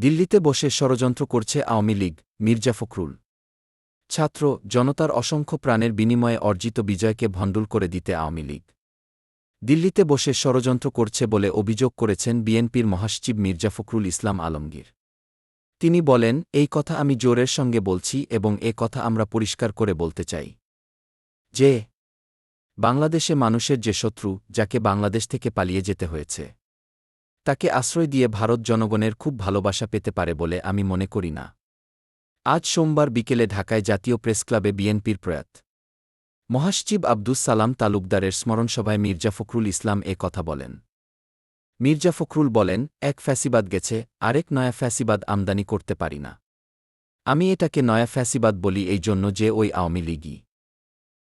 দিল্লিতে বসে ষড়যন্ত্র করছে আওয়ামী লীগ, মির্জা ফখরুল। ছাত্র, জনতার অসংখ্য প্রাণের বিনিময়ে অর্জিত বিজয়কে ভণ্ডুল করে দিতে আওয়ামী লীগ। দিল্লিতে বসে ষড়যন্ত্র করছে বলে অভিযোগ করেছেন বিএনপির মহাসচিব মির্জা ফখরুল ইসলাম আলমগীর। তিনি বলেন, এই কথা আমি জোরের সঙ্গে বলছি এবং এ কথা আমরা পরিষ্কার করে বলতে চাই। যে বাংলাদেশে মানুষের যে শত্রু, যাকে বাংলাদেশ থেকে পালিয়ে যেতে হয়েছে। তাকে আশ্রয় দিয়ে ভারত জনগণের খুব ভালোবাসা পেতে পারে বলে আমি মনে করি না। আজ সোমবার বিকেলে ঢাকায় জাতীয় প্রেসক্লাবে বিএনপির প্রয়াত মহাসচিব আব্দুস সালাম তালুকদারের স্মরণসভায় মির্জা ফখরুল ইসলাম এ কথা বলেন। মির্জা ফখরুল বলেন, এক ফ্যাসিবাদ গেছে, আরেক নয়া ফ্যাসিবাদ আমদানি করতে পারি না। আমি এটাকে নয়া ফ্যাসিবাদ বলি এই জন্য যে ওই আওয়ামী লীগই।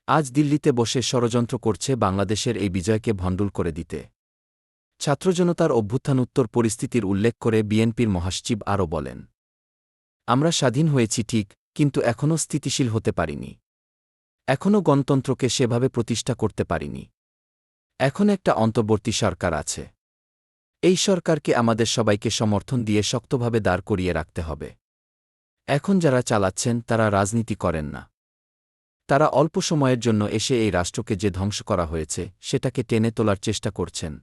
আজ দিল্লিতে বসে ষড়যন্ত্র করছে বাংলাদেশের এই বিজয়কে ভণ্ডুল করে দিতে। ছাত্রজনতার অভ্যুত্থানোত্তর পরিস্থিতির উল্লেখ করে বিএনপির মহাসচিব আরও বলেন, আমরা স্বাধীন হয়েছি ঠিক, কিন্তু এখনও স্থিতিশীল হতে পারিনি। এখনও গণতন্ত্রকে সেভাবে প্রতিষ্ঠা করতে পারিনি। এখন একটা অন্তর্বর্তী সরকার আছে। এই সরকারকে আমাদের সবাইকে সমর্থন দিয়ে শক্তভাবে দাঁড় করিয়ে রাখতে হবে। এখন যারা চালাচ্ছেন, তারা রাজনীতি করেন না। তারা অল্প সময়ের জন্য এসে এই রাষ্ট্রকে যে ধ্বংস করা হয়েছে, সেটাকে টেনে তোলার চেষ্টা করছেন।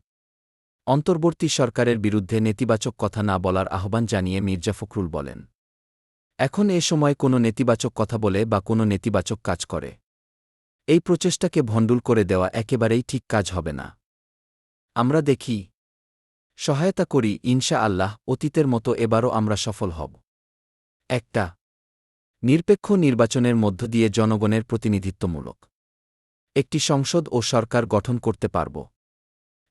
অন্তর্বর্তী সরকারের বিরুদ্ধে নেতিবাচক কথা না বলার আহ্বান জানিয়ে মির্জা ফখরুল বলেন, এখন এ সময় কোনো নেতিবাচক কথা বলে বা কোনো নেতিবাচক কাজ করে। এই প্রচেষ্টাকে ভণ্ডুল করে দেওয়া একেবারেই ঠিক কাজ হবে না। আমরা দেখি, সহায়তা করি, ইনশা আল্লাহ, অতীতের মতো এবারও আমরা সফল হব। একটা, নিরপেক্ষ নির্বাচনের মধ্য দিয়ে জনগণের প্রতিনিধিত্বমূলক। একটি সংসদ ও সরকার গঠন করতে পারব।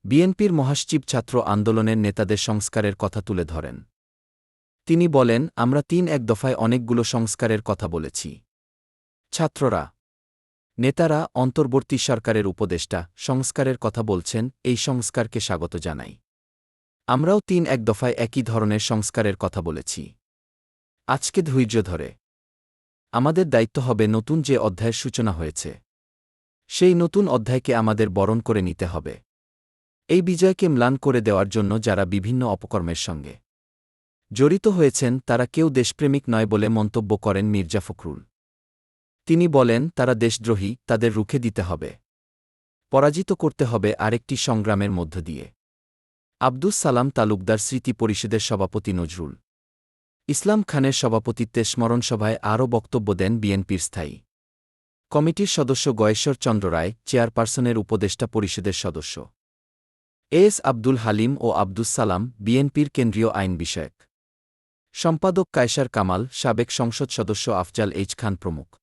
বিএনপির মহাসচিব ছাত্র আন্দোলনের নেতাদের সংস্কারের কথা তুলে ধরেন। তিনি বলেন, আমরা তিন এক দফায় অনেকগুলো সংস্কারের কথা বলেছি। ছাত্ররা, নেতারা, অন্তর্বর্তী সরকারের উপদেষ্টা, সংস্কারের কথা বলছেন, এই সংস্কারকে স্বাগত জানাই। আমরাও তিন এক দফায় একই ধরনের সংস্কারের কথা বলেছি। আজকে ধৈর্য ধরে। আমাদের দায়িত্ব হবে নতুন যে অধ্যায়ের সূচনা হয়েছে। সেই নতুন অধ্যায়কে আমাদের বরণ করে নিতে হবে। এই বিজয়কে ম্লান করে দেওয়ার জন্য যারা বিভিন্ন অপকর্মের সঙ্গে জড়িত হয়েছেন, তারা কেউ দেশপ্রেমিক নয় বলে মন্তব্য করেন মির্জা ফখরুল। তিনি বলেন, তারা দেশদ্রোহী, তাদের রুখে দিতে হবে। পরাজিত করতে হবে আরেকটি সংগ্রামের মধ্য দিয়ে। আব্দুস সালাম তালুকদার স্মৃতি পরিষদের সভাপতি নজরুল ইসলাম খানের সভাপতিত্বে স্মরণসভায় আরও বক্তব্য দেন বিএনপির স্থায়ী কমিটির সদস্য গয়েশ্বর চন্দ্র রায়, চেয়ারপারসনের উপদেষ্টা পরিষদের সদস্য। এস আব্দুল হালিম ও আব্দুস সালাম, বিএনপির কেন্দ্রীয় আইন বিষয়ক। সম্পাদক কায়সার কামাল, সাবেক সংসদ সদস্য আফজাল এইচ খান প্রমুখ।